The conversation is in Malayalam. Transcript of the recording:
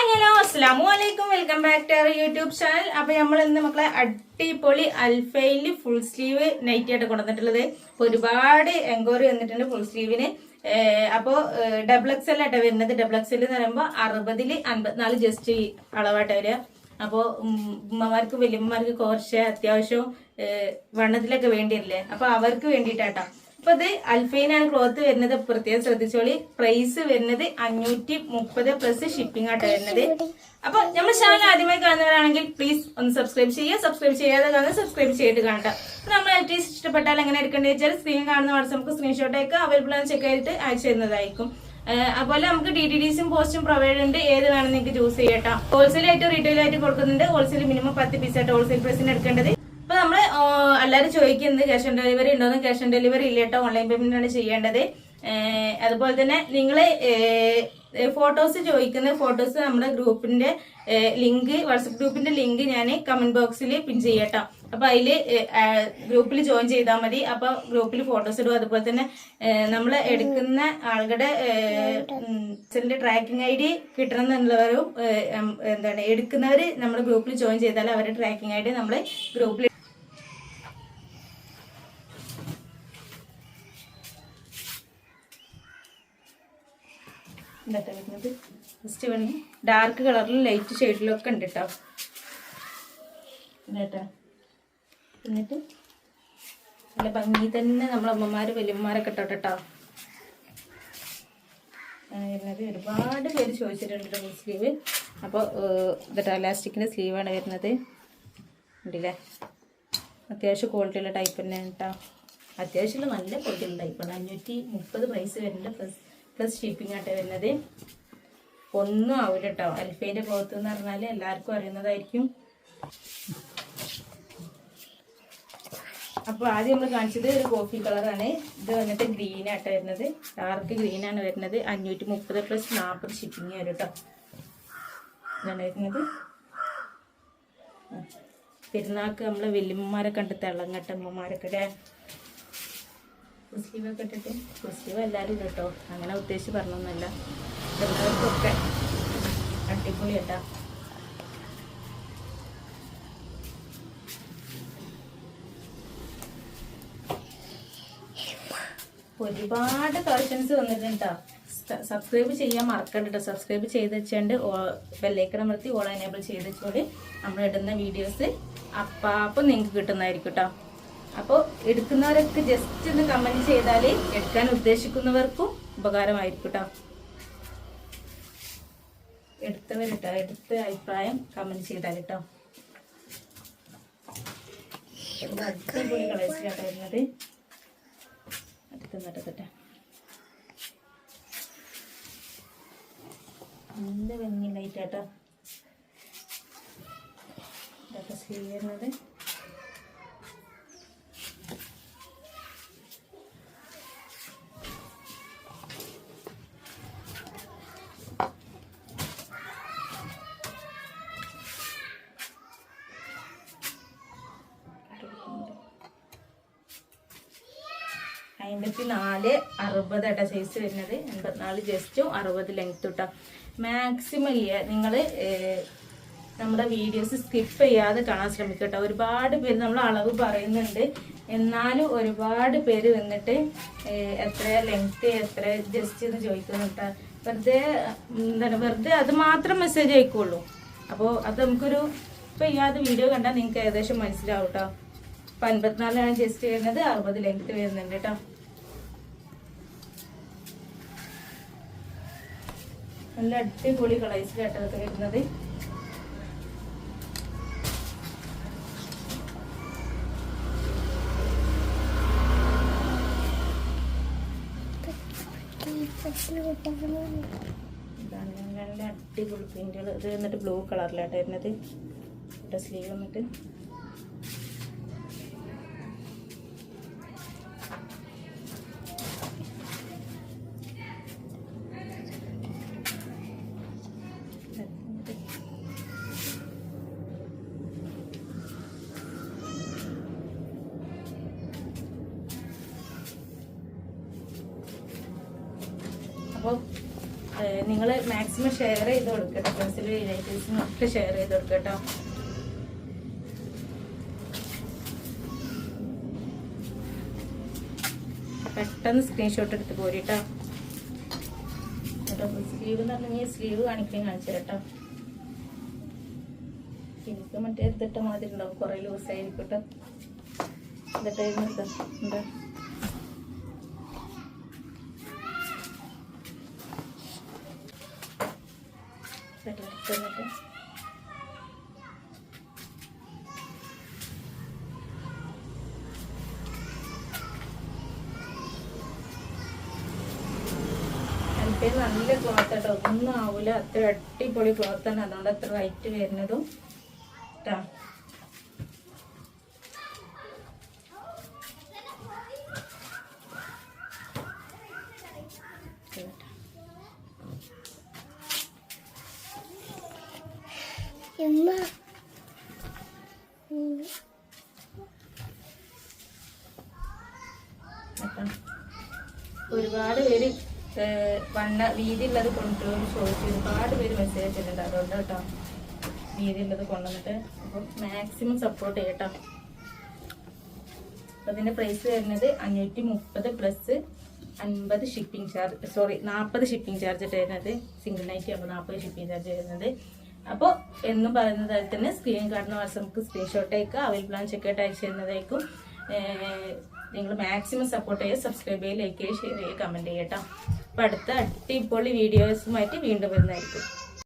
ഹായ് ഹലോ അസ്സാമു അലൈക്കും welcome back to our YouTube channel അപ്പൊ നമ്മൾ ഇന്ന് മക്കളെ അടിപൊളി അൽഫൈൽ ഫുൾ സ്ലീവ് നൈറ്റി ആയിട്ട് കൊണ്ടുവന്നിട്ടുള്ളത്. അപ്പൊ ഒരുപാട് എൻക്വയറി വന്നിട്ടുണ്ട് ഫുൾ സ്ലീവിന് അപ്പോൾ ഡബിൾ എക്സ് എൽ ആയിട്ട് വരുന്നത്. ഡബിൾ എക്സ് എന്ന് പറയുമ്പോൾ അറുപതിൽ അൻപത്തിനാല് ജസ്റ്റ് അളവായിട്ട് വരിക. അപ്പോ ഉമ്മമാർക്ക് വലിയമ്മമാർക്ക് കുറച്ച് അത്യാവശ്യം വണ്ണത്തിലൊക്കെ വേണ്ടിയില്ലേ അപ്പൊ അവർക്ക് വേണ്ടിയിട്ടാട്ടോ. അപ്പൊ ഇത് അൽഫൈനാണ് ക്ലോത്ത് വരുന്നത്. പ്രത്യേകം ശ്രദ്ധിച്ചോളി. പ്രൈസ് വരുന്നത് അഞ്ഞൂറ്റി മുപ്പത് പ്ലസ് ഷിപ്പിംഗ് ആട്ടോ വരുന്നത്. അപ്പൊ നമ്മുടെ ചാനൽ ആദ്യമായി കാണുന്നവരാണെങ്കിൽ പ്ലീസ് ഒന്ന് സബ്സ്ക്രൈബ് ചെയ്യുക. സബ്സ്ക്രൈബ് ചെയ്യാതെ കാണുന്നത് സബ്സ്ക്രൈബ് ചെയ്തിട്ട് കാണട്ടെ അപ്പൊ നമ്മൾ ഐറ്റീസ് ഇഷ്ടപ്പെട്ടാൽ എങ്ങനെ എടുക്കേണ്ടത് വെച്ചാൽ സ്ക്രീൻ കാണുന്ന വാട്സാപ്പ് സ്ക്രീൻഷോട്ട് ഒക്കെ അവൈലബിൾ ആണ് ചെക്ക് ചെയ്തിട്ട് അയച്ചു തരുന്നതായിരിക്കും. അതുപോലെ നമുക്ക് ഡി ടി ഡിസും പോസ്റ്റും പ്രൊവൈഡ് ഉണ്ട്. ഏത് വേണം നിങ്ങൾക്ക് ചൂസ് ചെയ്യട്ടോ. ഹോൾസെയിൽ ആയിട്ട് റീറ്റെയിൽ ആയിട്ട് കൊടുക്കുന്നുണ്ട്. ഹോൾസെയിൽ മിനിമം പത്ത് പീസ് ആയിട്ട് ഹോൾസെയിൽ പ്രൈസിന് എടുക്കേണ്ടത്. അപ്പൊ നമ്മൾ എല്ലാവരും ചോദിക്കുന്നത് ക്യാഷ് ഓൺ ഡെലിവറി ഉണ്ടോ എന്ന് ക്യാഷ് ഓൺ ഡെലിവറി ഇല്ല കേട്ടോ. ഓൺലൈൻ പേയ്മെന്റ് ആണ് ചെയ്യേണ്ടത്. അതുപോലെ തന്നെ നിങ്ങൾ ഫോട്ടോസ് ചോദിക്കുന്ന ഫോട്ടോസ് നമ്മുടെ ഗ്രൂപ്പിന്റെ ലിങ്ക് വാട്സപ്പ് ഗ്രൂപ്പിന്റെ ലിങ്ക് ഞാൻ കമന്റ് ബോക്സിൽ പിൻ ചെയ്യട്ടോ. അപ്പൊ അതിൽ ഗ്രൂപ്പിൽ ജോയിൻ ചെയ്താൽ മതി. അപ്പൊ ഗ്രൂപ്പിൽ ഫോട്ടോസ് ഇടും. അതുപോലെ തന്നെ നമ്മൾ എടുക്കുന്ന ആളുടെ ട്രാക്കിംഗ് ഐ ഡി കിട്ടണം എന്നുള്ളവരും എന്താണ് എടുക്കുന്നവര് നമ്മുടെ ഗ്രൂപ്പിൽ ജോയിൻ ചെയ്താൽ അവരുടെ ട്രാക്കിംഗ് ഐ ഡി നമ്മൾ ഗ്രൂപ്പിൽ ഇന്നത്തെ വരുന്നത്. ഫസ്റ്റ് വേണമെങ്കിൽ ഡാർക്ക് കളറിലും ലൈറ്റ് ഷെയ്ഡിലും ഒക്കെ ഉണ്ട് കേട്ടോ കേട്ടോ എന്നിട്ട് നല്ല ഭംഗി തന്നെ നമ്മളെ അമ്മമാര് വലിയമ്മമാരൊക്കെ ഇട്ടോ കേട്ടോ വരുന്നത്. ഒരുപാട് പേര് ചോദിച്ചിട്ടുണ്ട് ഡബിൾ സ്ലീവ് അപ്പോൾ ഇതട്ടോ ഇലാസ്റ്റിക്കിന്റെ സ്ലീവാണ് വരുന്നത്. ഉണ്ടല്ലേ? അത്യാവശ്യം ക്വാളിറ്റിയുള്ള ടൈപ്പ് തന്നെയാണ് കേട്ടോ അത്യാവശ്യമുള്ള നല്ല ക്വാളിറ്റിയുള്ള ടൈപ്പാണ് അഞ്ഞൂറ്റി മുപ്പത് പ്രൈസ് വരുന്നുണ്ട്. പ്ലസ് പ്ലസ് ഷിപ്പിംഗ് ആട്ടെ വരുന്നത്. ഒന്നും ആവില്ല കേട്ടോ അൽഫേന്റെ പുറത്ത് എന്ന് പറഞ്ഞാൽ എല്ലാവർക്കും അറിയുന്നതായിരിക്കും. അപ്പോൾ ആദ്യം നമ്മൾ കാണിച്ചത് ഒരു കോഫി കളറാണ് ഇത് വന്നിട്ട് ഗ്രീൻ ആട്ടെ വരുന്നത്. ഡാർക്ക് ഗ്രീൻ ആണ് വരുന്നത്. അഞ്ഞൂറ്റി മുപ്പത് പ്ലസ് നാൽപ്പത് ഷിപ്പിംഗ് വരും കേട്ടോ ഇതാണ് വരുന്നത്. പെരുന്നാൾക്ക് നമ്മളെ വലിയമ്മമാരെ കണ്ട് തിളങ്ങട്ടമ്മമാരൊക്കെ മുസ്ലിമൊക്കെ ഇട്ടിട്ട് മുസ്ലിം എല്ലാവരും കേട്ടോ അങ്ങനെ ഉദ്ദേശിച്ച് പറഞ്ഞൊന്നുമല്ല. എല്ലാവർക്കൊക്കെ അടിപൊളി കേട്ടോ ഒരുപാട് കളക്ഷൻസ് വന്നിട്ടുണ്ട് സബ്സ്ക്രൈബ് ചെയ്യാൻ മറക്കണ്ട സബ്സ്ക്രൈബ് ചെയ്ത് വെച്ചുകൊണ്ട് ബെല്ലൈക്കൺ അമർത്തി ഓൾ എനേബിൾ ചെയ്ത് വെച്ചുകൊണ്ട് നമ്മൾ ഇടുന്ന വീഡിയോസ് അപ്പം നിങ്ങൾക്ക് കിട്ടുന്നതായിരിക്കും കേട്ടോ അപ്പോൾ എടുക്കുന്നവരൊക്കെ ജസ്റ്റ് ഒന്ന് കമന്റ് ചെയ്താൽ എടുക്കാൻ ഉദ്ദേശിക്കുന്നവർക്കും ഉപകാരമായിരിക്കും കേട്ടോ എടുത്തവർ കേട്ടോ എടുത്ത അഭിപ്രായം കമന്റ് ചെയ്താൽ കേട്ടോ അടിപൊളി നല്ല ഇതൊക്കെ സ്ലീവ് അമ്പത്തി നാല് അറുപത് കേട്ടോ സൈസ് വരുന്നത്. എൺപത്തിനാല് ജസ്റ്റും അറുപത് ലെങ്ത് കേട്ടോ മാക്സിമം നിങ്ങൾ നമ്മുടെ വീഡിയോസ് സ്കിപ്പ് ചെയ്യാതെ കാണാൻ ശ്രമിക്കുക കേട്ടോ ഒരുപാട് പേര് നമ്മൾ അളവ് പറയുന്നുണ്ട്. എന്നാലും ഒരുപാട് പേര് വന്നിട്ട് എത്ര ലെങ്ത് എത്ര ജസ്റ്റ് എന്ന് ചോദിക്കുന്നു കേട്ടോ വെറുതെ എന്താണ് വെറുതെ അത് മാത്രം മെസ്സേജ് അയക്കുള്ളൂ. അപ്പോൾ അത് നമുക്കൊരു ഇപ്പം ചെയ്യാതെ വീഡിയോ കണ്ടാൽ നിങ്ങൾക്ക് ഏകദേശം മനസ്സിലാവും കേട്ടോ അപ്പം അൻപത്തിനാലാണ് ജസ്റ്റ് വരുന്നത് അറുപത് ലെങ്ത് വരുന്നുണ്ട് കേട്ടോ നല്ല അടിപൊളി കളേഴ്സ് കേട്ടതൊക്കെ വരുന്നത്. ഇതാണ് നല്ല അടിപൊളി പ്രിന്റുകൾ ഇത് വന്നിട്ട് ബ്ലൂ കളറിലായിട്ട് വരുന്നത്. സ്ലീവ് വന്നിട്ട്. അപ്പോൾ നിങ്ങൾ മാക്സിമം ഷെയർ ചെയ്ത് കൊടുക്കട്ടെ ഫ്രണ്ട്സിൽ റിലേറ്റീവ്സിനും ഒക്കെ ഷെയർ ചെയ്ത് കൊടുക്കട്ടോ പെട്ടെന്ന് സ്ക്രീൻഷോട്ട് എടുത്ത് പോരിട്ടോ സ്ലീവ് എന്ന് പറഞ്ഞാൽ സ്ലീവ് കാണിക്കാൻ കാണിച്ചു കേട്ടോ എനിക്ക് മറ്റേ എടുത്തിട്ട മാതിരി ഉണ്ടാവും. കുറെ ലൂസ് കേട്ടോ എന്നിട്ടായിരുന്നു എന്താ എന്താ എന്നിട്ട് നല്ല ക്ലോത്ത് കേട്ടോ ഒന്നും ആവില്ല അത്ര അടിപൊളി ക്ലോത്ത് ആണ്. അതുകൊണ്ട് അത്ര വൈറ്റ് വരുന്നതും കേട്ടോ കേട്ടോ. ഒരുപാട് പേര് വണ്ണ വീതിയുള്ളത് കൊണ്ടുവന്ന് ചോദിച്ചു ഒരുപാട് പേര് മെസ്സേജ് അയച്ചിട്ടുണ്ട്. അതുകൊണ്ട് കേട്ടോ വീതിയുള്ളത് കൊണ്ടുവന്നിട്ട് അപ്പം മാക്സിമം സപ്പോർട്ട് ചെയ്യട്ടോ. അതിന്റെ പ്രൈസ് വരുന്നത് അഞ്ഞൂറ്റി മുപ്പത് പ്ലസ് അൻപത് ഷിപ്പിംഗ് ചാർജ് സോറി നാൽപ്പത് ഷിപ്പിംഗ് ചാർജ് വരുന്നത് സിംഗിൾ നൈറ്റ് ആകുമ്പോൾ നാൽപ്പത് ഷിപ്പിംഗ് ചാർജ് വരുന്നത് അപ്പോൾ എന്നും പറയുന്ന തരത്തിൽ തന്നെ സ്ക്രീൻ കാർഡിന് വാട്സപ്പ് സ്ക്രീൻഷോട്ട് അയക്കുക. അവൈലബിൾ ആണ് ചെക്കായിട്ട് അയച്ചു തരുന്നതായിരിക്കും. നിങ്ങൾ മാക്സിമം സപ്പോർട്ട് ചെയ്യുക സബ്സ്ക്രൈബ് ചെയ്യുക ലൈക്ക് ചെയ്യുക ഷെയർ ചെയ്യുക കമന്റ് ചെയ്യട്ടോ അപ്പോൾ അടുത്ത അടിപൊളി വീഡിയോസുമായിട്ട് വീണ്ടും വരുന്നതായിരിക്കും.